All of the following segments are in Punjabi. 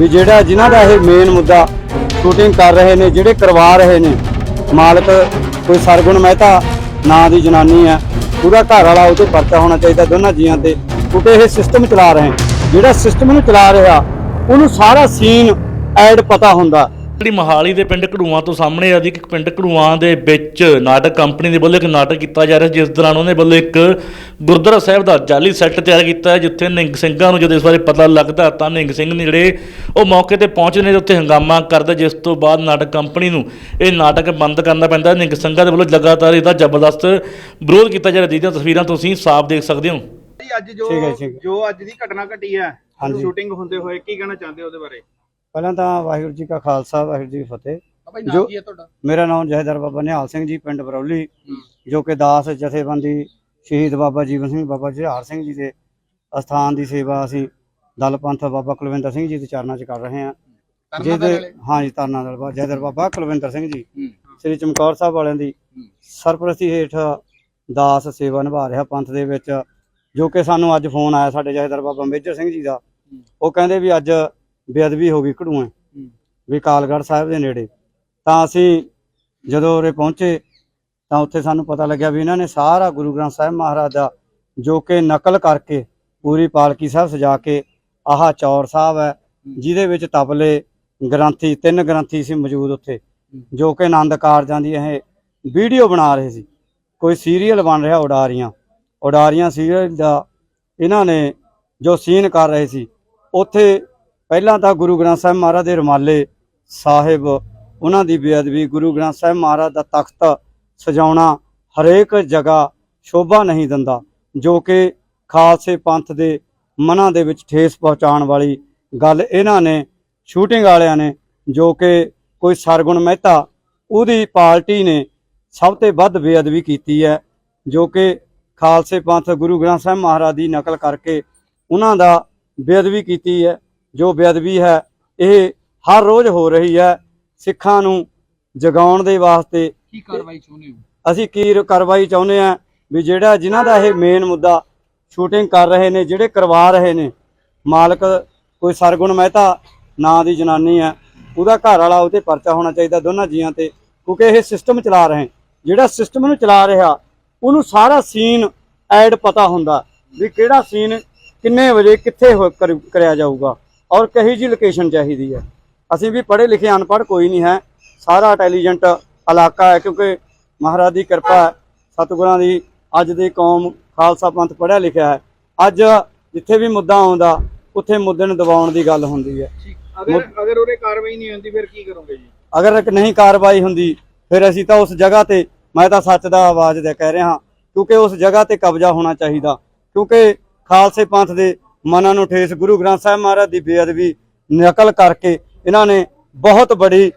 ਵੀ ਜਿਹੜਾ ਜਿਨ੍ਹਾਂ ਦਾ ਇਹ ਮੇਨ ਮੁੱਦਾ ਸ਼ੂਟਿੰਗ ਕਰ ਰਹੇ ਨੇ, ਜਿਹੜੇ ਕਰਵਾ ਰਹੇ ਨੇ, ਮਾਲਕ ਕੋਈ ਸਰਗੁਣ ਮਹਿਤਾ ਨਾਂ ਦੀ ਜਨਾਨੀ ਹੈ, ਪੂਰਾ ਘਰ ਵਾਲਾ ਉਹ ਤੇ ਪਰਚਾ ਹੋਣਾ ਚਾਹੀਦਾ ਦੋਨਾਂ ਜੀਆਂ ਤੇ, ਕਿਉਂਕਿ ਇਹ ਸਿਸਟਮ ਚਲਾ ਰਹੇ ਜਿਹੜਾ ਸਿਸਟਮ ਨੂੰ ਚਲਾ ਰਿਹਾ, ਉਹਨੂੰ ਸਾਰਾ ਸੀਨ ਐਡ ਪਤਾ ਹੁੰਦਾ। ਜਿਹੜੀ ਮੋਹਾਲੀ ਦੇ ਪਿੰਡ ਘੜੂਆਂ ਤੋਂ ਸਾਹਮਣੇ ਆ ਕਿ ਪਿੰਡ ਘੜੂਆਂ ਦੇ ਵਿੱਚ ਨਾਟਕ ਕੰਪਨੀ ਦੇ ਵੱਲੋਂ ਇੱਕ ਨਾਟਕ ਕੀਤਾ ਜਾ ਰਿਹਾ ਜਿਸ ਦੌਰਾਨ ਉਹਨੇ ਵੱਲੋਂ ਇੱਕ ਗੁਰਦੁਆਰਾ ਸਾਹਿਬ ਦਾ ਜਾਲੀ ਸੈੱਟ ਤਿਆਰ ਕੀਤਾ ਹੈ ਜਿੱਥੇ ਨਿੰਗ ਸਿੰਘਾਂ ਨੂੰ ਜਦੋਂ ਇਸ ਬਾਰੇ ਪਤਾ ਲੱਗਦਾ ਤਾਂ ਨਿੰਗ ਸਿੰਘ ਨੇ ਜਿਹੜੇ ਉਹ ਮੌਕੇ ਤੇ ਪਹੁੰਚਦੇ ਨੇ ਉੱਥੇ ਹੰਗਾਮਾ ਕਰਦੇ ਜਿਸ ਤੋਂ ਬਾਅਦ ਨਾਟਕ ਕੰਪਨੀ ਨੂੰ ਇਹ ਨਾਟਕ ਬੰਦ ਕਰਨਾ ਪੈਂਦਾ ਨਿੰਗ ਸਿੰਘਾਂ ਦੇ ਵੱਲੋਂ ਲਗਾਤਾਰ ਇਹਦਾ ਜ਼ਬਰਦਸਤ ਵਿਰੋਧ ਕੀਤਾ ਜਾ ਰਿਹਾ ਜਿਹਦੀਆਂ ਤਸਵੀਰਾਂ ਤੁਸੀਂ ਸਾਫ਼ ਦੇਖ ਸਕਦੇ ਹੋ ਅੱਜ ਜੋ। ਜੋ ਅੱਜ ਦੀ ਘਟਨਾ ਘਟੀ ਹੈ। ਸ਼ੂਟਿੰਗ ਹੁੰਦੇ ਹੋਏ ਕੀ ਕਹਿਣਾ ਚਾਹੁੰਦੇ ਹੋ ਉਹਦੇ ਬਾਰੇ ਪਹਿਲਾਂ ਤਾਂ ਵਾਹਿਗੁਰੂ ਜੀ ਕਾ ਖਾਲਸਾ ਵਾਹਿਗੁਰੂ ਜੀ ਕੀ ਫਤਿਹ। ਭਾਈ ਨਾਮ ਕੀ ਹੈ ਤੁਹਾਡਾ? ਮੇਰਾ ਨਾਮ ਜਹਦਰ ਬਾਬਾ ਨਿਹਾਲ ਸਿੰਘ ਜੀ ਪਿੰਡ ਬਰੌਲੀ ਜੋ ਕਿ ਦਾਸ ਜਥੇਬੰਦੀ ਸ਼ਹੀਦ ਬਾਬਾ ਜੀਵਨ ਸਿੰਘ ਬਾਬਾ ਜਹਾਰ ਸਿੰਘ ਜੀ ਦੇ ਅਸਥਾਨ ਦੀ ਸੇਵਾ ਅਸੀਂ ਦਲ ਪੰਥ ਬਾਬਾ ਕੁਲਵਿੰਦਰ ਸਿੰਘ ਜੀ ਦੇ ਚਰਨਾਂ 'ਚ ਕਰ ਰਹੇ ਹਾਂ। ਜਿਹਦੇ ਹਾਂਜੀ ਤਰਨਾ ਦਲ ਬਾਬਾ ਜਹਦਰ ਬਾਬਾ ਕੁਲਵਿੰਦਰ ਸਿੰਘ ਜੀ। ਸ੍ਰੀ ਚਮਕੌਰ ਸਾਹਿਬ ਵਾਲਿਆਂ ਦੀ ਸਰਪ੍ਰਸਤੀ ਹੇਠ ਦਾਸ ਸੇਵਾ ਨਿਭਾ ਰਿਹਾ ਪੰਥ ਦੇ ਵਿੱਚ ਜੋ ਕਿ ਸਾਨੂੰ ਅੱਜ ਫੋਨ ਆਇਆ ਸਾਡੇ ਜਹਦਰ ਬਾਬਾ ਮੇਜਰ ਸਿੰਘ ਜੀ ਦਾ। ਉਹ ਕਹਿੰਦੇ ਵੀ ਅੱਜ ਬੇਅਦਬੀ ਹੋ ਗਈ ਘੜੂਆਂ ਵੀ ਕਾਲਗੜ੍ਹ ਸਾਹਿਬ ਦੇ ਨੇੜੇ। ਤਾਂ ਅਸੀਂ ਜਦੋਂ ਉਰੇ ਪਹੁੰਚੇ ਤਾਂ ਉੱਥੇ ਸਾਨੂੰ ਪਤਾ ਲੱਗਿਆ ਵੀ ਇਹਨਾਂ ਨੇ ਸਾਰਾ ਗੁਰੂ ਗ੍ਰੰਥ ਸਾਹਿਬ ਮਹਾਰਾਜ ਦਾ ਜੋ ਕਿ ਨਕਲ ਕਰਕੇ ਪੂਰੀ ਪਾਲਕੀ ਸਾਹਿਬ ਸਜਾ ਕੇ ਆਹ ਚੌਰ ਸਾਹਿਬ ਹੈ ਜਿਹਦੇ ਵਿੱਚ ਤਬਲੇ ਗ੍ਰੰਥੀ ਤਿੰਨ ਗ੍ਰੰਥੀ ਸੀ ਮੌਜੂਦ ਉੱਥੇ ਜੋ ਕਿ ਆਨੰਦ ਕਾਰਜਾਂ ਦੀ ਇਹ ਵੀਡੀਓ ਬਣਾ ਰਹੇ ਸੀ। ਕੋਈ ਸੀਰੀਅਲ ਬਣ ਰਿਹਾ ਉਡਾਰੀਆਂ। ਉਡਾਰੀਆਂ ਸੀਰੀਅਲ ਦਾ ਇਹਨਾਂ ਨੇ ਜੋ ਸੀਨ ਕਰ ਰਹੇ ਸੀ ਉੱਥੇ ਪਹਿਲਾਂ ਤਾਂ ਗੁਰੂ ਗ੍ਰੰਥ ਸਾਹਿਬ ਮਹਾਰਾਜ ਦੇ ਰੁਮਾਲੇ ਸਾਹਿਬ, ਉਹਨਾਂ ਦੀ ਬੇਅਦਬੀ ਗੁਰੂ ਗ੍ਰੰਥ ਸਾਹਿਬ ਮਹਾਰਾਜ ਦਾ ਤਖਤ ਸਜਾਉਣਾ ਹਰੇਕ ਜਗ੍ਹਾ ਸ਼ੋਭਾ ਨਹੀਂ ਦਿੰਦਾ, ਜੋ ਕਿ ਖਾਲਸੇ ਪੰਥ ਦੇ ਮਨਾਂ ਦੇ ਵਿੱਚ ਠੇਸ ਪਹੁੰਚਾਉਣ ਵਾਲੀ ਗੱਲ ਇਹਨਾਂ ਨੇ ਸ਼ੂਟਿੰਗ ਵਾਲਿਆਂ ਨੇ, ਜੋ ਕਿ ਕੋਈ ਸਰਗੁਣ ਮਹਿਤਾ ਉਹਦੀ ਪਾਰਟੀ ਨੇ ਸਭ ਤੋਂ ਵੱਧ ਬੇਅਦਬੀ ਕੀਤੀ ਹੈ, ਜੋ ਕਿ ਖਾਲਸੇ ਪੰਥ ਗੁਰੂ ਗ੍ਰੰਥ ਸਾਹਿਬ ਮਹਾਰਾਜ ਦੀ ਨਕਲ ਕਰਕੇ ਉਹਨਾਂ ਦਾ ਬੇਅਦਬੀ ਕੀਤੀ ਹੈ। ਜੋ ਬੇਅਦਬੀ ਹੈ ਇਹ ਹਰ ਰੋਜ਼ ਹੋ ਰਹੀ ਹੈ। ਸਿੱਖਾਂ ਨੂੰ ਜਗਾਉਣ ਦੇ ਵਾਸਤੇ ਕੀ ਕਾਰਵਾਈ ਚਾਹੁੰਦੇ ਹੋ? ਅਸੀਂ ਕੀ ਕਾਰਵਾਈ ਚਾਹੁੰਦੇ ਆ ਵੀ ਜਿਹੜਾ ਜਿਨ੍ਹਾਂ ਦਾ ਇਹ ਮੇਨ ਮੁੱਦਾ ਸ਼ੂਟਿੰਗ ਕਰ ਰਹੇ ਨੇ ਜਿਹੜੇ ਕਰਵਾ ਰਹੇ ਨੇ ਮਾਲਕ ਕੋਈ ਸਰਗੁਣ ਮਹਿਤਾ ਨਾਂ ਦੀ ਜਨਾਨੀ ਹੈ ਉਹਦਾ ਘਰ ਵਾਲਾ ਉਹ ਤੇ ਪਰਚਾ ਹੋਣਾ ਚਾਹੀਦਾ ਦੋਨਾਂ ਜੀਆਂ ਤੇ ਕਿਉਂਕਿ ਇਹ ਸਿਸਟਮ ਚਲਾ ਰਹੇ ਜਿਹੜਾ ਸਿਸਟਮ ਨੂੰ ਚਲਾ ਰਿਹਾ ਉਹਨੂੰ ਸਾਰਾ ਸੀਨ ਐਡ ਪਤਾ ਹੁੰਦਾ ਵੀ ਕਿਹੜਾ ਸੀਨ ਕਿੰਨੇ ਵਜੇ ਕਿੱਥੇ ਹੋ- ਕਰ- ਕਰਿਆ ਜਾਊਗਾ। ਔਰ ਕਹੀ ਜੀ ਲੋਕੇਸ਼ਨ ਚਾਹੀਦੀ ਹੈ? ਅਸੀਂ ਵੀ ਪੜ੍ਹੇ ਲਿਖੇ ਅਨਪੜ੍ਹ ਕੋਈ ਨਹੀਂ ਹੈ। ਸਾਰਾ ਇੰਟੈਲੀਜੈਂਟ ਇਲਾਕਾ ਹੈ ਕਿਉਂਕਿ ਮਹਾਰਾਜ ਦੀ ਕਿਰਪਾ ਹੈ ਸਤਿਗੁਰਾਂ ਦੀ ਅੱਜ ਦੀ ਕੌਮ ਖਾਲਸਾ ਪੰਥ ਪੜ੍ਹਿਆ ਲਿਖਿਆ ਹੈ। ਅੱਜ ਜਿੱਥੇ ਵੀ ਮੁੱਦਾ ਆਉਂਦਾ ਉੱਥੇ ਮੁੱਦੇ ਨੂੰ ਦਬਾਉਣ ਦੀ ਗੱਲ ਹੁੰਦੀ ਹੈ। ਅਗਰ ਅਗਰ ਉਹਦੇ ਕਾਰਵਾਈ ਨਹੀਂ ਹੁੰਦੀ ਫਿਰ ਕੀ ਕਰੋਗੇ ਜੀ? ਅਗਰ ਨਹੀਂ ਕਾਰਵਾਈ ਹੁੰਦੀ ਫਿਰ ਅਸੀਂ ਤਾਂ ਉਸ ਜਗ੍ਹਾ ਤੇ ਮੈਂ ਤਾਂ ਸੱਚ ਦਾ ਆਵਾਜ਼ ਦੇ ਕਹਿ ਰਿਹਾ ਕਿਉਂਕਿ ਉਸ ਜਗ੍ਹਾ ਤੇ ਕਬਜ਼ਾ ਹੋਣਾ ਚਾਹੀਦਾ। ਕਿਉਂਕਿ ਖਾਲਸੇ ਪੰਥ ਦੇ ਮਨਾਂ ਨੂੰ ਠੇਸ ਗੁਰੂ ਗ੍ਰੰਥ ਸਾਹਿਬ ਮਹਾਰਾਜ ਦੀ ਬੇਅਦਬੀ ਨਕਲ ਕਰਕੇ ਇਹਨਾਂ ਨੇ ਬਹੁਤ ਬੜੀ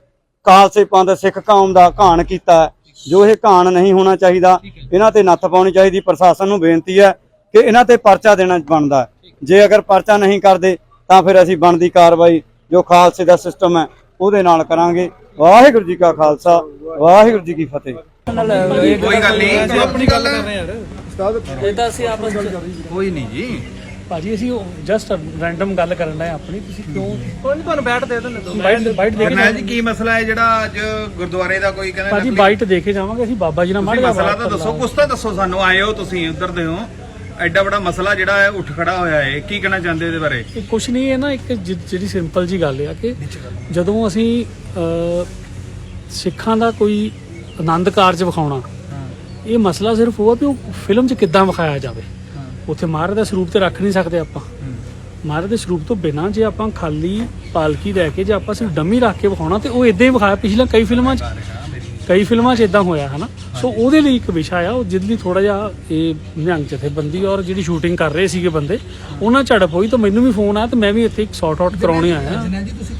ਖਾਲਸੇ ਪੰਥ ਸਿੱਖ ਕੌਮ ਦਾ ਘਾਣ ਕੀਤਾ ਜੋ ਇਹ ਘਾਣ ਨਹੀਂ ਹੋਣਾ ਚਾਹੀਦਾ ਇਹਨਾਂ ਤੇ ਨੱਥ ਪਾਉਣੀ ਚਾਹੀਦੀ ਪ੍ਰਸ਼ਾਸਨ ਨੂੰ ਬੇਨਤੀ ਹੈ ਕਿ ਇਹਨਾਂ ਤੇ ਪਰਚਾ ਦੇਣਾ ਬਣਦਾ ਜੇ ਅਗਰ ਪਰਚਾ ਨਹੀਂ ਕਰਦੇ ਤਾਂ ਫਿਰ ਅਸੀਂ ਬਣਦੀ ਕਾਰਵਾਈ ਜੋ ਖਾਲਸੇ ਦਾ ਸਿਸਟਮ ਹੈ ਉਹਦੇ ਨਾਲ ਕਰਾਂਗੇ। ਵਾਹਿਗੁਰੂ ਜੀ ਕਾ ਖਾਲਸਾ ਵਾਹਿਗੁਰੂ ਜੀ ਕੀ ਫਤਿਹ। ਕੋਈ ਗੱਲ ਨਹੀਂ। ਆਪਣੀ ਗੱਲ ਕਰ ਰਹੇ ਇਹ ਤਾਂ ਅਸੀਂ ਆਪਸ ਵਿੱਚ ਕੋਈ ਨਹੀਂ ਜੀ। ਭਾਜੀ ਅਸੀਂ ਜਸਟ ਰੈਂਡਮ ਗੱਲ ਕਰਨ ਦਾ ਆਪਣੀ ਤੁਸੀਂ ਕਿਉਂ ਕੋਈ ਨਹੀਂ ਤੁਹਾਨੂੰ ਬੈਠ ਦੇ ਦਿੰਦੇ ਬਾਈਟ ਬਾਈਟ ਦੇ ਕੇ ਜੀ ਕੀ ਮਸਲਾ ਹੈ ਜਿਹੜਾ ਅੱਜ ਗੁਰਦੁਆਰੇ ਦਾ ਕੋਈ ਕਹਿੰਦਾ ਭਾਜੀ ਬਾਈਟ ਦੇ ਕੇ ਜਾਵਾਂਗੇ ਅਸੀਂ ਬਾਬਾ ਜੀ ਨਾਲ ਮਾੜਾ ਮਸਲਾ ਤਾਂ ਦੱਸੋ ਕੁਛ ਤਾਂ ਦੱਸੋ ਸਾਨੂੰ ਆਏ ਹੋ ਤੁਸੀਂ ਉੱਧਰ ਦੇ ਹੋ। ਐਡਾ ਬੜਾ ਮਸਲਾ ਜਿਹੜਾ ਹੈ ਉੱਠ ਖੜਾ ਹੋਇਆ ਹੈ ਕੀ ਕਹਿਣਾ ਚਾਹੁੰਦੇ ਇਹਦੇ ਬਾਰੇ? ਇਹ ਕੁਛ ਨਹੀਂ ਹੈ ਨਾ ਇੱਕ ਜਿਹੜੀ ਸਿੰਪਲ ਜੀ ਗੱਲ ਆ ਕਿ ਜਦੋਂ ਅਸੀਂ ਸਿੱਖਾਂ ਦਾ ਕੋਈ ਆਨੰਦ ਕਾਰਜ ਵਿਖਾਉਣਾ ਇਹ ਮਸਲਾ ਸਿਰਫ ਉਹ ਆ ਵੀ ਉਹ ਫਿਲਮ 'ਚ ਕਿੱਦਾਂ ਵਿਖਾਇਆ ਜਾਵੇ। ਉੱਥੇ ਮਹਾਰਾਜ ਦਾ ਸਰੂਪ ਤੇ ਰੱਖ ਨਹੀਂ ਸਕਦੇ ਆਪਾਂ। ਮਹਾਰਾਜ ਦੇ ਸਰੂਪ ਤੋਂ ਬਿਨਾਂ ਜੇ ਆਪਾਂ ਖਾਲੀ ਪਾਲਕੀ ਲੈ ਕੇ ਜੇ ਆਪਾਂ ਸਿਰਫ ਡੰਮੀ ਰੱਖ ਕੇ ਵਿਖਾਉਣਾ ਤੇ ਉਹ ਇਦਾਂ ਹੀ ਵਿਖਾਇਆ ਪਿਛਲੇ ਕਈ ਫਿਲਮਾਂ 'ਚ। ਕਈ ਫਿਲਮਾਂ 'ਚ ਇਦਾਂ ਹੋਇਆ ਹਨਾ? ਸੋ ਉਹਦੇ ਲਈ ਇੱਕ ਵਿਸ਼ਾ ਆ ਉਹ ਜਿਹਦੇ ਲਈ ਥੋੜਾ ਜਿਹਾ ਇਹ ਨਿਹੰਗ ਜਥੇਬੰਦੀ ਔਰ ਜਿਹੜੀ ਸ਼ੂਟਿੰਗ ਕਰ ਰਹੇ ਸੀਗੇ ਬੰਦੇ ਉਹਨਾਂ ਝੜਪ ਹੋਈ ਤਾਂ ਮੈਨੂੰ ਵੀ ਫੋਨ ਆਇਆ ਤੇ ਮੈਂ ਵੀ ਇੱਥੇ ਇੱਕ ਸੌਟ ਆਊਟ ਕਰਾਉਣੇ ਆਇਆ। ਜੀ ਤੁਸੀਂ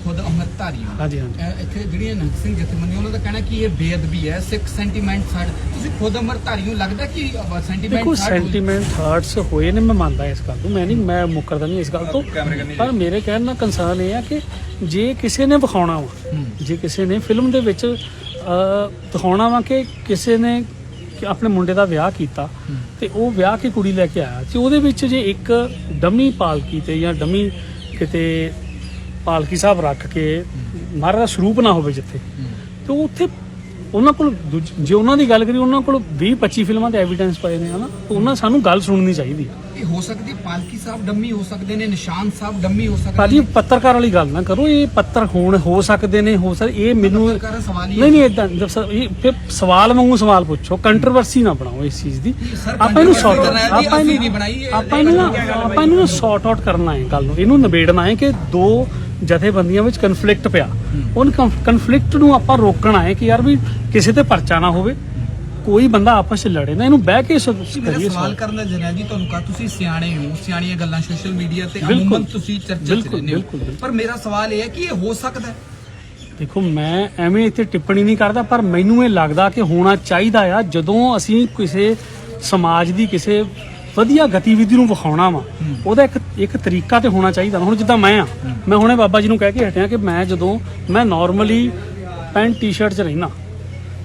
ਹੋ ਹਾਂਜੀ ਹਾਂਜੀ। ਅਹ ਇੱਥੇ ਜਿਹੜੀਆਂ ਨੰਗ ਸਿੰਘ ਜਥੇਬੰਦੀਆਂ ਉਹਨਾਂ ਦਾ ਕਹਿਣਾ ਕਿ ਇਹ ਬੇਅਦਬੀ ਹੈ? ਸਿੱਖ ਸੈਂਟੀਮੈਂਟ ਸਾਡ ਤੁਸੀਂ ਖੁਦ ਅੰਮ੍ਰਿਤਧਾਰੀ ਹੋ ਲੱਗਦਾ ਕਿ ਸੈਂਟੀਮੈਂਟ ਦੇਖੋ ਸੈਂਟੀਮੈਂਟ ਹਰਟਸ ਹੋਏ ਨੇ ਮੈਂ ਮੰਨਦਾ ਇਸ ਗੱਲ ਤੋਂ ਮੈਂ ਨਹੀਂ ਮੈਂ ਮੁੱਕਰਦਾ ਨਹੀਂ ਇਸ ਗੱਲ ਤੋਂ। ਪਰ ਮੇਰੇ ਕਹਿਣ ਦਾ ਕੰਸਰਨ ਇਹ ਆ ਕਿ ਜੇ ਕਿਸੇ ਨੇ ਵਿਖਾਉਣਾ ਵਾ ਜੇ ਕਿਸੇ ਨੇ ਫਿਲਮ ਦੇ ਵਿੱਚ ਅਹ, ਦਿਖਾਉਣਾ ਵਾ ਕਿ ਕਿਸੇ ਨੇ ਕਿ ਆਪਣੇ ਮੁੰਡੇ ਦਾ ਵਿਆਹ ਕੀਤਾ ਤੇ ਉਹ ਵਿਆਹ ਕੇ ਕੁੜੀ ਲੈ ਕੇ ਆਇਆ ਤੇ ਉਹਦੇ ਵਿੱਚ ਜੇ ਇੱਕ ਡਮੀ ਪਾਲਕੀ ਤੇ ਜਾਂ ਡਮੀ ਕਿਤੇ ਪਾਲਕੀ ਸਾਹਿਬ ਰੱਖ ਕੇ ਮਹਾਰਾਜ ਦਾ ਸਰੂਪ ਨਾ ਹੋਵੇ ਜਿੱਥੇ। ਤੇ ਉੱਥੇ ਉਹਨਾਂ ਕੋਲ ਦੂਜ- ਜੇ ਉਹਨਾਂ ਦੀ ਗੱਲ ਕਰੀ ਉਹਨਾਂ ਕੋਲ 20 25 ਫਿਲਮਾਂ ਦੇ ਐਵੀਡੈਂਸ ਪਏ ਨੇ ਹਨਾ? ਤੇ ਉਹਨਾਂ ਸਾਨੂੰ ਗੱਲ ਸੁਣਨੀ ਚਾਹੀਦੀ ਹੈ। ਇਹ ਹੋ ਸਕਦੀ ਹੈ ਪਾਲਕੀ ਸਾਹਿਬ ਡੰਮੀ ਹੋ ਸਕਦੇ ਨੇ ਨਿਸ਼ਾਨ ਸਾਹਿਬ ਡੰਮੀ ਹੋ ਸਕਦੇ ਭਾਜੀ ਪੱਤਰਕਾਰ ਵਾਲੀ ਗੱਲ ਨਾ ਕਰੋ ਇਹ ਪੱਤਰ ਹੋਣ ਹੋ ਸਕਦੇ ਨੇ ਹੋ ਸਕਦੇ ਇਹ ਮੈਨੂੰ ਪੱਤਰਕਾਰ ਦਾ ਸਵਾਲ ਹੀ ਨਹੀਂ ਨਹੀਂ ਇਦਾਂ ਇਹ ਫਿਰ ਸਵਾਲ ਵਾਂਗੂ ਸਵਾਲ ਪੁੱਛੋ ਕੰਟਰੋਵਰਸੀ ਨਾ ਬਣਾਓ ਇਸ ਚੀਜ਼ ਦੀ। ਸਰ, ਆਪਾਂ ਇਹਨੂੰ ਸੌਟ controversy ਆਪਾਂ ਇਹਨੂੰ ਨਹੀਂ ਬਣਾਈ ਇਹ। ਆਪਾਂ ਇਹਨੂੰ ਨਾ ਆਪਾਂ ਇਹਨੂੰ ਸੌਟ ਆਊਟ ਕਰਨਾ ਹੈ ਗੱਲ ਨੂੰ। ਇਹਨੂੰ ਨਿਬੇੜਨਾ ਹੈ ਕਿ ਦੋ ਜਥੇਬੰਦੀਆਂ ਵਿੱਚ ਕਨਫਲਿਕਟ ਪਿਆ। ਉਹਨ ਕਨਫਲਿਕਟ ਨੂੰ ਆਪਾਂ ਰੋਕਣਾ ਹੈ ਕਿ ਯਾਰ ਵੀ ਕਿਸੇ ਤੇ ਪਰਚਾ ਨਾ ਹੋਵੇ। ਕੋਈ ਬੰਦਾ ਆਪਸ ਵਿੱਚ ਲੜੇ ਨਾ ਇਹਨੂੰ ਬਹਿ ਕੇ ਕਰੀਏ ਸਵਾਲ ਕਰਨ ਦਾ ਜੀ ਤੁਹਾਨੂੰ ਕਹਾ ਤੁਸੀਂ ਸਿਆਣੇ ਹੋ ਸਿਆਣੀਆਂ ਗੱਲਾਂ ਸੋਸ਼ਲ ਮੀਡੀਆ ਤੇ। ਅਮੂਮਨ ਤੁਸੀਂ ਚਰਚਾ ਚ ਰਹਿੰਦੇ ਹੋ। ਪਰ ਮੇਰਾ ਸਵਾਲ ਇਹ ਹੈ ਕਿ ਇਹ ਹੋ ਸਕਦਾ ਹੈ? ਦੇਖੋ ਮੈਂ ਐਵੇਂ ਇੱਥੇ ਟਿੱਪਣੀ ਨਹੀਂ ਕਰਦਾ ਪਰ ਮੈਨੂੰ ਇਹ ਲੱਗਦਾ ਕਿ ਹੋਣਾ ਚਾਹੀਦਾ ਆ ਜਦੋਂ ਅਸੀਂ ਕਿਸੇ ਸਮਾਜ ਦੀ ਕਿਸੇ ਵਧੀਆ ਗਤੀਵਿਧੀ ਨੂੰ ਵਿਖਾਉਣਾ ਵਾ ਉਹਦਾ ਇੱਕ ਇੱਕ ਤਰੀਕਾ ਤੇ ਹੋਣਾ ਚਾਹੀਦਾ। ਹੁਣ ਜਿੱਦਾਂ ਮੈਂ ਆ ਮੈਂ ਹੁਣੇ ਬਾਬਾ ਜੀ ਨੂੰ ਕਹਿ ਕੇ ਹਟਿਆ ਕਿ ਮੈਂ ਜਦੋਂ ਮੈਂ ਨਾਰਮਲੀ ਪੈਂਟ ਟੀ-ਸ਼ਰਟ 'ਚ ਰਹਿਣਾ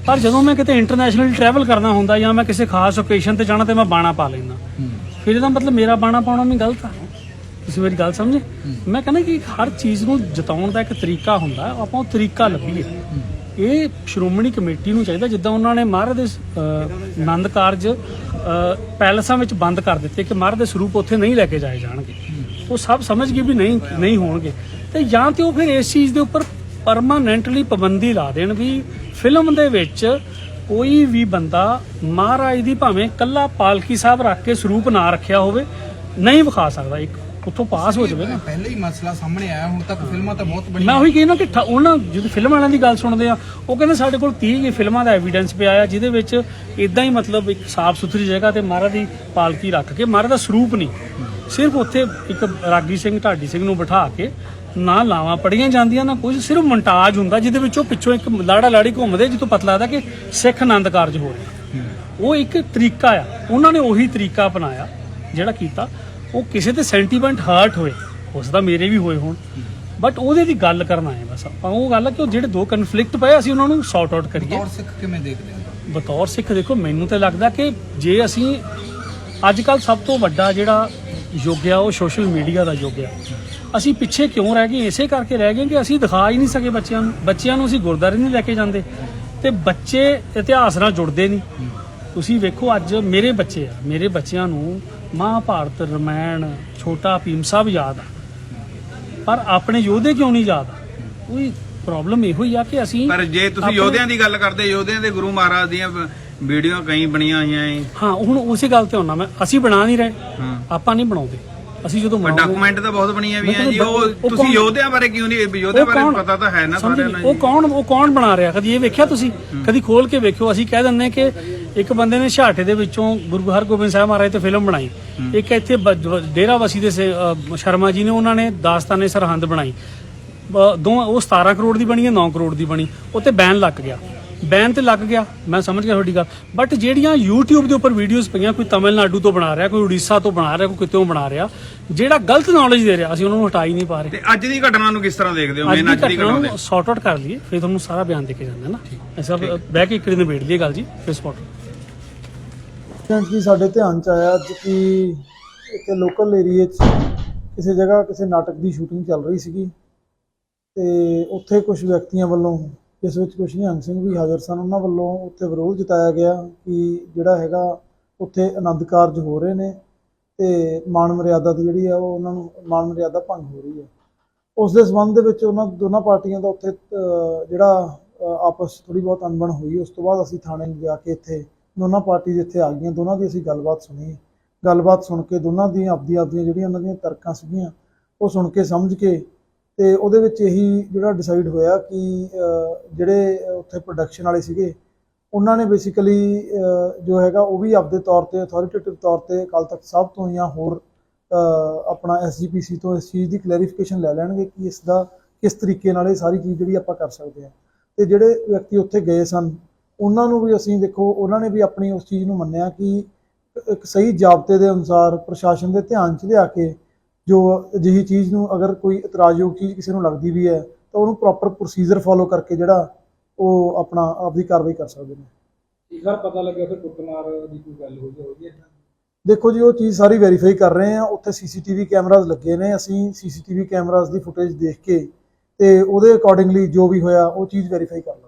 ਪਰ ਜਦੋਂ ਮੈਂ ਕਿਤੇ ਇੰਟਰਨੈਸ਼ਨਲ ਟਰੈਵਲ ਕਰਨਾ ਹੁੰਦਾ ਜਾਂ ਮੈਂ ਕਿਸੇ ਖਾਸ ਓਕੇਸ਼ਨ ਤੇ ਜਾਣਾ ਤੇ ਮੈਂ ਬਾਣਾ ਪਾ ਲੈਂਦਾ ਫਿਰ ਇਹਦਾ ਮਤਲਬ ਮੇਰਾ ਬਾਣਾ ਪਾਉਣਾ ਵੀ ਗਲਤ ਆ। ਤੁਸੀਂ ਮੇਰੀ ਗੱਲ ਸਮਝੇ? ਮੈਂ ਕਹਿੰਦਾ ਕਿ ਹਰ ਚੀਜ਼ ਨੂੰ ਜਤਾਉਣ ਦਾ ਇੱਕ ਤਰੀਕਾ ਹੁੰਦਾ ਆਪਾਂ ਉਹ ਤਰੀਕਾ ਲੱਭੀਏ। ਇਹ ਸ਼੍ਰੋਮਣੀ ਕਮੇਟੀ ਨੂੰ ਚਾਹੀਦਾ ਜਿੱਦਾਂ ਉਹਨਾਂ ਨੇ ਮਹਾਰਾਜ ਦੇ ਆਨੰਦ ਕਾਰਜ ਅਹ, ਪੈਲਸਾਂ ਵਿੱਚ ਬੰਦ ਕਰ ਦਿੱਤੇ ਕਿ ਮਹਾਰਾਜ ਦੇ ਸਰੂਪ ਉੱਥੇ ਨਹੀਂ ਲੈ ਕੇ ਜਾਏ ਜਾਣਗੇ। ਉਹ ਸਭ ਸਮਝ ਗਏ ਵੀ ਨਹੀਂ ਨਹੀਂ ਹੋਣਗੇ। ਤੇ ਜਾਂ ਤੇ ਉਹ ਫਿਰ ਇਸ ਚੀਜ਼ ਦੇ ਉੱਪਰ ਪਰਮਾਨੈਂਟਲੀ ਪਾਬੰਦੀ ਲਾ ਦੇਣ ਵੀ ਫਿਲਮ ਦੇ ਵਿੱਚ ਕੋਈ ਵੀ ਬੰਦਾ ਮਹਾਰਾਜ ਦੀ ਭਾਵੇਂ ਕੱਲਾ ਪਾਲਕੀ ਸਾਹਿਬ ਰੱਖ ਕੇ ਸਰੂਪ ਨਾ ਰੱਖਿਆ ਹੋਵੇ ਨਹੀਂ ਵਿਖਾ ਸਕਦਾ ਇੱਕ। ਉੱਥੋਂ ਪਾਸ ਹੋ ਜਾਵੇ ਨਾ। ਪਹਿਲੇ ਹੀ ਮਸਲਾ ਸਾਹਮਣੇ ਆਇਆ ਹੁਣ ਤੱਕ ਫਿਲਮਾਂ ਤਾਂ ਬਹੁਤ ਮੈਂ ਬਣੀਆਂ ਉਹੀ ਕਹਿੰਦਾ ਕਿ ਠ- ਉਹਨਾਂ ਜਦੋਂ ਫਿਲਮ ਵਾਲਿਆਂ ਦੀ ਗੱਲ ਸੁਣਦੇ ਆ ਉਹ ਕਹਿੰਦੇ ਸਾਡੇ ਕੋਲ 30 ਕੀ ਫਿਲਮਾਂ ਦਾ ਐਵੀਡੈਂਸ ਪਿਆ ਆ ਜਿਹਦੇ ਵਿੱਚ ਇਦਾਂ ਹੀ ਮਤਲਬ ਇੱਕ ਸਾਫ਼ ਸੁਥਰੀ ਜਗ੍ਹਾ ਤੇ ਮਹਾਰਾਜ ਦੀ ਪਾਲਕੀ ਰੱਖ ਕੇ ਮਹਾਰਾਜ ਦਾ ਸਰੂਪ ਨਹੀਂ। ਸਿਰਫ ਉੱਥੇ ਇੱਕ ਰਾਗੀ ਸਿੰਘ ਢਾਡੀ ਸਿੰਘ ਨੂੰ ਬਿਠਾ ਕੇ ਨਾ ਲਾਵਾਂ ਪੜੀਆਂ ਜਾਂਦੀਆਂ ਨਾ ਕੁਝ ਸਿਰਫ ਮੋਨਟਾਜ ਹੁੰਦਾ ਜਿਹਦੇ ਵਿੱਚੋਂ ਪਿੱਛੋਂ ਇੱਕ ਲਾੜਾ ਲਾੜੀ ਘੁੰਮਦੇ ਜਿੱਥੋਂ ਪਤਾ ਲੱਗਦਾ ਕਿ ਸਿੱਖ ਆਨੰਦ ਕਾਰਜ ਹੋ ਰਿਹਾ। ਉਹ ਇੱਕ ਤਰੀਕਾ ਆ। ਉਹਨਾਂ ਨੇ ਉਹੀ ਤਰੀਕਾ ਅਪਣਾਇਆ ਜਿਹੜਾ ਕੀਤਾ। ਉਹ ਕਿਸੇ ਤੇ ਸੈਂਟੀਮੈਂਟ ਹਰਟ ਹੋਏ ਹੋ ਸਕਦਾ ਮੇਰੇ ਵੀ ਹੋਏ ਹੋਣ। ਬਟ ਉਹਦੇ ਦੀ ਗੱਲ ਕਰਨਾ ਹੈ ਬਸ ਆਪਾਂ। ਉਹ ਗੱਲ ਹੈ ਕਿ ਉਹ ਜਿਹੜੇ ਦੋ ਕਨਫਲਿਕਟ ਪਏ ਅਸੀਂ ਉਹਨਾਂ ਨੂੰ ਸੌਟ ਆਊਟ ਕਰੀਏ। ਤੌਰ ਸਿੱਖ ਕਿਵੇਂ ਦੇਖਦੇ ਹੋ? ਬਤੌਰ ਸਿੱਖ ਦੇਖੋ ਮੈਨੂੰ ਤਾਂ ਲੱਗਦਾ ਕਿ ਜੇ ਅਸੀਂ ਅੱਜ ਕੱਲ ਸਭ ਤੋਂ ਵੱਡਾ ਜਿਹੜਾ ਯੁੱਗ ਆ ਉਹ ਸੋਸ਼ਲ ਮੀਡੀਆ ਦਾ ਯੁੱਗ ਆ। ਅਸੀਂ ਪਿੱਛੇ ਕਿਉਂ ਰਹਿ ਗਏ? ਇਸੇ ਕਰਕੇ ਰਹਿ ਗਏ ਕਿ ਅਸੀਂ ਦਿਖਾ ਹੀ ਨਹੀਂ ਸਕੇ ਬੱਚਿਆਂ ਨੂੰ। ਬੱਚਿਆਂ ਨੂੰ ਅਸੀਂ ਗੁਰਦਾਰੇ ਨਹੀਂ ਲੈ ਕੇ ਜਾਂਦੇ। ਤੇ ਬੱਚੇ ਇਤਿਹਾਸ ਨਾਲ ਜੁੜਦੇ ਨਹੀਂ। ਤੁਸੀਂ ਵੇਖੋ ਅੱਜ ਮੇਰੇ ਬੱਚੇ ਆ ਮੇਰੇ ਬੱਚਿਆਂ ਨੂੰ ਮਹਾਭਾਰਤ ਰਮਾਇਣ ਛੋਟਾ ਭੀਮ ਸਭ ਯਾਦ ਆ। ਪਰ ਆਪਣੇ ਯੋਧੇ ਕਿਉਂ ਨਹੀਂ ਯਾਦ ਕੋਈ ਪ੍ਰੋਬਲਮ ਇਹੋ ਹੀ ਆ ਕਿ ਅਸੀਂ ਪਰ ਜੇ ਤੁਸੀਂ ਯੋਧਿਆਂ ਦੀ ਗੱਲ ਕਰਦੇ ਯੋਧਿਆਂ ਦੇ ਗੁਰੂ ਮਹਾਰਾਜ ਦੀਆਂ ਵੀਡੀਓ ਕਈ ਬਣੀਆਂ ਹੋਈਆਂ ਏ। ਹਾਂ ਹੁਣ ਉਸੇ ਗੱਲ ਤੇ ਹੁੰਨਾ ਮੈਂ। ਅਸੀਂ ਬਣਾ ਨਹੀਂ ਰਹੇ। ਆਪਾਂ ਨਹੀਂ ਬਣਾਉਂਦੇ। ਅਸੀਂ ਜਦੋਂ ਬਣਾਉਂਦੇ ਡਾਕੂਮੈਂਟ ਤਾਂ ਬਹੁਤ ਬਣੀਆਂ ਵੀ ਆ ਜੀ। ਉਹ ਤੁਸੀਂ ਯੋਧਿਆਂ ਬਾਰੇ ਕਿਉਂ ਨਹੀਂ ਯੋਧਿਆਂ ਬਾਰੇ ਪਤਾ ਤਾਂ ਹੈ ਨਾ ਸਾਰਿਆਂ। ਨੂੰ ਉਹ ਕੌਣ ਉਹ ਕੌਣ ਬਣਾ ਰਿਹਾ? ਕਦੀ ਇਹ ਵੇਖਿਆ ਤੁਸੀਂ? ਕਦੀ ਖੋਲ ਕੇ ਵੇਖਿਓ। ਅਸੀਂ ਕਹਿ ਦਿੰਦੇ ਕਿ ਇੱਕ ਬੰਦੇ ਨੇ ਛਾਟੇ ਦੇ ਵਿੱਚੋਂ ਗੁਰੂ ਹਰਗੋਬਿੰਦ ਸਾਹਿਬ ਮਹਾਰਾਜ ਤੇ ਫਿਲਮ ਬਣਾਈ। ਇੱਕ ਇੱਥੇ ਬ- ਡੇਰਾਵਾਸੀ ਦੇ ਸ਼ਰਮਾ ਜੀ ਨੇ ਉਹਨਾਂ ਨੇ ਦਾਸਤਾਨੇ ਸਰਹੰਦ ਬਣਾਈ। ਦੋ ਉਹ 17 ਕਰੋੜ ਦੀ ਬਣੀ ਹੈ 9 ਕਰੋੜ ਦੀ ਬਣੀ। ਉੱਤੇ ਬੈਨ ਲੱਗ ਗਿਆ। ਬੈਨ ਤੇ ਲੱਗ ਗਿਆ। ਮੈਂ ਸਮਝ ਗਿਆ ਤੁਹਾਡੀ ਗੱਲ। ਬਟ ਜਿਹੜੀਆਂ YouTube ਦੇ ਉੱਪਰ ਵੀਡੀਓਜ਼ ਪਈਆਂ ਕੋਈ ਤਮਿਲਨਾਡੂ ਤੋਂ ਬਣਾ ਰਿਹਾ ਕੋਈ ਉੜੀਸਾ ਤੋਂ ਬਣਾ ਰਿਹਾ ਕੋਈ ਕਿਤੋਂ ਬਣਾ ਰਿਹਾ ਜਿਹੜਾ ਗਲਤ ਨੌਲੇਜ ਦੇ ਰਿਹਾ ਅਸੀਂ ਉਹਨਾਂ ਨੂੰ ਹਟਾ ਹੀ ਨਹੀਂ ਪਾ ਰਹੇ। ਤੇ ਅੱਜ ਦੀ ਘਟਨਾ ਨੂੰ ਕਿਸ ਤਰ੍ਹਾਂ ਦੇਖਦੇ ਹੋ? ਮੇਨ ਅੱਜ ਦੀ ਘਟਨਾ ਨੂੰ ਸੌਟ ਆਊਟ ਕਰ ਲਈਏ ਫਿਰ ਤੁਹਾਨੂੰ ਸਾਰਾ ਬਿਆਨ ਦੇ ਕੇ ਜਾਂਦਾ ਨਾ। ਐਸਾ ਬਹਿ ਕੇ ਇੱਕ ਦਿਨ ਨਿਬੇੜ ਲਈਏ ਗੱਲ ਜੀ ਫਿਰ ਸਪੌਟ ਕਿ ਸਾਡੇ ਧਿਆਨ ਚ ਆਇਆ ਅੱਜ ਕਿ ਇੱਥੇ ਲੋਕਲ ਏਰੀਏ 'ਚ ਕਿਸੇ ਜਗ੍ਹਾ ਕਿਸੇ ਨਾਟਕ ਦੀ ਸ਼ੂਟਿੰਗ ਚੱਲ ਰਹੀ ਸੀਗੀ ਤੇ ਉੱਥੇ ਕੁਝ ਵਿਅਕਤੀਆਂ ਵੱਲੋਂ, ਜਿਸ ਵਿੱਚ ਕੁਝ ਨਿਹੰਗ ਸਿੰਘ ਵੀ ਹਾਜ਼ਰ ਸਨ, ਉਹਨਾਂ ਵੱਲੋਂ ਉੱਥੇ ਵਿਰੋਧ ਜਤਾਇਆ ਗਿਆ ਕਿ ਜਿਹੜਾ ਹੈਗਾ ਉੱਥੇ ਆਨੰਦ ਕਾਰਜ ਹੋ ਰਹੇ ਨੇ ਤੇ ਮਾਨ ਮਰਿਆਦਾ ਦੀ ਜਿਹੜੀ ਆ ਉਹ ਉਹਨਾਂ ਨੂੰ ਮਾਨ ਮਰਿਆਦਾ ਭੰਗ ਹੋ ਰਹੀ ਹੈ ਉਸ ਦੇ ਸੰਬੰਧ ਦੇ ਵਿੱਚ ਉਹਨਾਂ ਦੋਨਾਂ ਪਾਰਟੀਆਂ ਦਾ ਉੱਥੇ ਜਿਹੜਾ ਆਪਸ ਥੋੜੀ ਬਹੁਤ ਅਣਬਣ ਹੋਈ। ਉਸ ਤੋਂ ਬਾਅਦ ਅਸੀਂ ਥਾਣੇ ਜਾ ਕੇ ਇੱਥੇ ਦੋਨਾਂ ਪਾਰਟੀ ਇੱਥੇ ਆ ਗਈਆਂ ਦੋਨਾਂ ਦੀ ਅਸੀਂ ਗੱਲਬਾਤ ਸੁਣੀ ਗੱਲਬਾਤ ਸੁਣ ਕੇ ਦੋਨਾਂ ਦੀਆਂ ਆਪਦੀ ਆਪਦੀਆਂ ਜਿਹੜੀਆਂ ਉਹਨਾਂ ਦੀਆਂ ਤਰਕਾਂ ਸੀਗੀਆਂ ਉਹ ਸੁਣ ਕੇ ਸਮਝ ਕੇ ਤੇ ਉਹਦੇ ਵਿੱਚ ਇਹੀ ਜਿਹੜਾ ਡਿਸਾਈਡ ਹੋਇਆ ਕਿ ਜਿਹੜੇ ਉੱਥੇ ਪ੍ਰੋਡਕਸ਼ਨ ਵਾਲੇ ਸੀਗੇ ਉਹਨਾਂ ਨੇ ਬੇਸਿਕਲੀ ਜੋ ਹੈਗਾ ਉਹ ਵੀ ਆਪਦੇ ਤੌਰ ਤੇ ਅਥਾਰਟੇਟਿਵ ਤੌਰ ਤੇ ਕੱਲ ਤੱਕ ਸਭ ਤੋਂ ਜਾਂ ਹੋਰ ਅਹ, ਆਪਣਾ ਐਸਜੀਪੀਸੀ ਤੋਂ ਇਸ ਚੀਜ਼ ਦੀ ਕਲੈਰੀਫਿਕੇਸ਼ਨ ਲੈ ਲੈਣਗੇ ਕਿ ਇਸ ਦਾ ਕਿਸ ਤਰੀਕੇ ਨਾਲ ਇਹ ਸਾਰੀ ਚੀਜ਼ ਜਿਹੜੀ ਆਪਾਂ ਕਰ ਸਕਦੇ ਹਾਂ। ਤੇ ਜਿਹੜੇ ਵਿਅਕਤੀ ਉੱਥੇ ਗਏ ਸਨ ਉਹਨਾਂ ਨੂੰ ਵੀ ਅਸੀਂ ਦੇਖੋ ਉਹਨਾਂ ਨੇ ਵੀ ਆਪਣੀ ਉਸ ਚੀਜ਼ ਨੂੰ ਮੰਨਿਆ ਕਿ ਇੱਕ ਸਹੀ ਜਾਬਤੇ ਦੇ ਅਨੁਸਾਰ ਪ੍ਰਸ਼ਾਸਨ ਦੇ ਧਿਆਨ 'ਚ ਲਿਆ ਕੇ ਜੋ ਅਜਿਹੀ ਚੀਜ਼ ਨੂੰ ਅਗਰ ਕੋਈ ਇਤਰਾਜ਼ਯੋਗ ਚੀਜ਼ ਕਿਸੇ ਨੂੰ ਲੱਗਦੀ ਵੀ ਹੈ ਤਾਂ ਉਹਨੂੰ ਪ੍ਰੋਪਰ ਪ੍ਰੋਸੀਜਰ ਫੋਲੋ ਕਰਕੇ ਜਿਹੜਾ ਉਹ ਆਪਣਾ ਆਪਦੀ ਕਾਰਵਾਈ ਕਰ ਸਕਦੇ ਨੇ। ਦੇਖੋ ਜੀ ਉਹ ਚੀਜ਼ ਸਾਰੀ ਵੈਰੀਫਾਈ ਕਰ ਰਹੇ ਆ ਉੱਥੇ ਸੀਸੀਟੀਵੀ ਕੈਮਰਾਜ਼ ਲੱਗੇ ਨੇ। ਅਸੀਂ ਸੀਸੀਟੀਵੀ ਕੈਮਰਾਜ਼ ਦੀ ਫੁਟੇਜ ਦੇਖ ਕੇ ਤੇ ਉਹਦੇ ਅਕੋਰਡਿੰਗਲੀ ਜੋ ਵੀ ਹੋਇਆ ਉਹ ਚੀਜ਼ ਵੈਰੀਫਾਈ ਕਰ ਲਾਂਗੇ।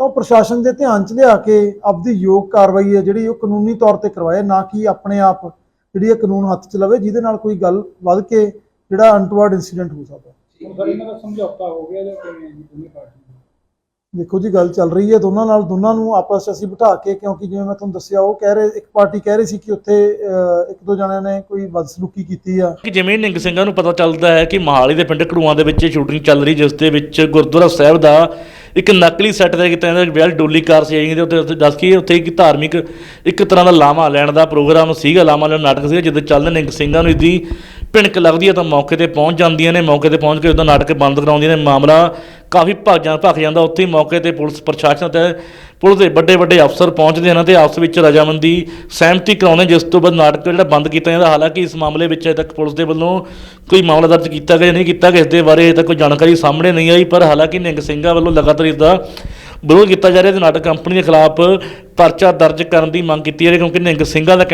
ਤਾਂ ਉਹ ਪ੍ਰਸ਼ਾਸਨ ਦੇ ਧਿਆਨ 'ਚ ਲਿਆ ਕੇ ਆਪਦੀ ਯੋਗ ਕਾਰਵਾਈ ਹੈ ਜਿਹੜੀ ਉਹ ਕਾਨੂੰਨੀ ਤੌਰ ਤੇ ਕਰਵਾਏ, ਨਾ ਕਿ ਆਪਣੇ ਆਪ ਜਿਹੜੀ ਇਹ ਕਾਨੂੰਨ ਹੱਥ 'ਚ ਲਵੇ, ਜਿਹਦੇ ਨਾਲ ਕੋਈ ਗੱਲ ਵੱਧ ਕੇ ਜਿਹੜਾ ਅਨਟਵਰਡ ਇਨਸੀਡੈਂਟ ਹੋ ਸਕਦਾ। ਦੇਖੋ ਜੀ, ਗੱਲ ਚੱਲ ਰਹੀ ਹੈ ਦੋਨਾਂ ਨਾਲ, ਦੋਨਾਂ ਨੂੰ ਆਪਸ 'ਚ ਅਸੀਂ ਬਿਠਾ ਕੇ, ਕਿਉਂਕਿ ਜਿਵੇਂ ਮੈਂ ਤੁਹਾਨੂੰ ਦੱਸਿਆ, ਉਹ ਕਹਿ ਰਹੇ, ਇੱਕ ਪਾਰਟੀ ਕਹਿ ਰਹੀ ਸੀ ਕਿ ਉੱਥੇ ਇੱਕ ਦੋ ਜਣਿਆਂ ਨੇ ਕੋਈ ਬਦਸਲੂਕੀ ਕੀਤੀ ਆ। ਕਿ ਜਿਵੇਂ ਨਿੰਗ ਸਿੰਘਾਂ ਨੂੰ ਪਤਾ ਚੱਲਦਾ ਹੈ ਕਿ ਮਹਾਲੀ ਦੇ ਪਿੰਡ ਘੜੂਆਂ ਦੇ ਵਿੱਚ ਸ਼ੂਟਿੰਗ ਚੱਲ ਰਹੀ, ਜਿਸ ਦੇ ਵਿੱਚ ਗੁਰਦੁਆਰਾ ਸਾਹਿਬ ਦਾ ਇੱਕ ਨਕਲੀ ਸੈੱਟ ਤੇ ਕੀਤਾ ਜਾਂਦਾ ਵਿਆਹ ਡੋਲੀ ਕਾਰ ਸੀ ਆਈ ਦੇ ਉੱਤੇ ਉੱਥੇ ਦੱਸ ਕੇ ਉੱਥੇ ਇੱਕ ਧਾਰਮਿਕ ਇੱਕ ਤਰ੍ਹਾਂ ਦਾ ਲਾਮਾ ਲੈਣ ਦਾ ਪ੍ਰੋਗਰਾਮ ਸੀਗਾ, ਲਾਮਾ ਲੈਣ ਨਾਟਕ ਸੀਗਾ ਜਦੋਂ ਚੱਲਦੇ ਨਿੰਗ ਸਿੰਘਾਂ ਨੂੰ ਇਹਦੀ ਭਿਣਕ ਲੱਗਦੀ ਹੈ ਤਾਂ ਮੌਕੇ ਤੇ ਪਹੁੰਚ ਜਾਂਦੀਆਂ ਨੇ, ਮੌਕੇ ਤੇ ਪਹੁੰਚ ਕੇ ਉਹਦਾ ਨਾਟਕ ਬੰਦ ਕਰਾਉਂਦੀਆਂ ਨੇ, ਮਾਮਲਾ ਕਾਫੀ ਭੱਜ ਜਾਂ ਭੱਖ ਜਾਂਦਾ, ਉੱਥੇ ਹੀ ਮੌਕੇ ਤੇ ਪੁਲਿਸ ਪ੍ਰਸ਼ਾਸਨ ਤੇ ਪੁਲਿਸ ਦੇ ਵੱਡੇ ਵੱਡੇ ਅਫਸਰ ਪਹੁੰਚਦੇ ਹਨ ਤੇ ਆਪਸ ਵਿੱਚ ਰਜਾਮੰਦੀ ਸਹਿਮਤੀ ਕਰਾਉਂਦੇ ਜਿਸ ਤੋਂ ਬਾਅਦ ਨਾਟਕ ਜਿਹੜਾ ਬੰਦ ਕੀਤਾ ਜਾਂਦਾ, ਹਾਲਾਂਕਿ ਇਸ ਮਾਮਲੇ ਵਿੱਚ ਅਜੇ ਤੱਕ ਪੁਲਿਸ ਦੇ ਵੱਲੋਂ ਕੋਈ ਮਾਮਲਾ ਦਰਜ ਕੀਤਾ ਗਿਆ ਨਹੀਂ ਕੀਤਾ ਗਿਆ, ਇਸ ਦੇ ਬਾਰੇ ਅਜੇ ਤੱਕ ਕੋਈ ਜਾਣਕਾਰੀ ਸਾਹਮਣੇ ਨਹੀਂ ਆਈ, ਪਰ ਹਾਲਾਂਕਿ ਨਿੰਗ ਸਿੰਘਾਂ ਵੱਲੋਂ ਲਗਾਤਾਰ ਇਸ ਦਾ ਵਿਰੋਧ ਕੀਤਾ ਜਾ ਰਿਹਾ ਤੇ ਨਾਟਕ ਕੰਪਨੀ ਦੇ ਖਿਲਾਫ ਪਰਚਾ ਦਰਜ ਕਰਨ ਦੀ ਮੰਗ ਕੀਤੀ ਜਾ ਰਹੀ ਕਿਉਂਕਿ ਨਿੰਗ ਸਿੰਘਾਂ ਦਾ ਕਹਿਣਾ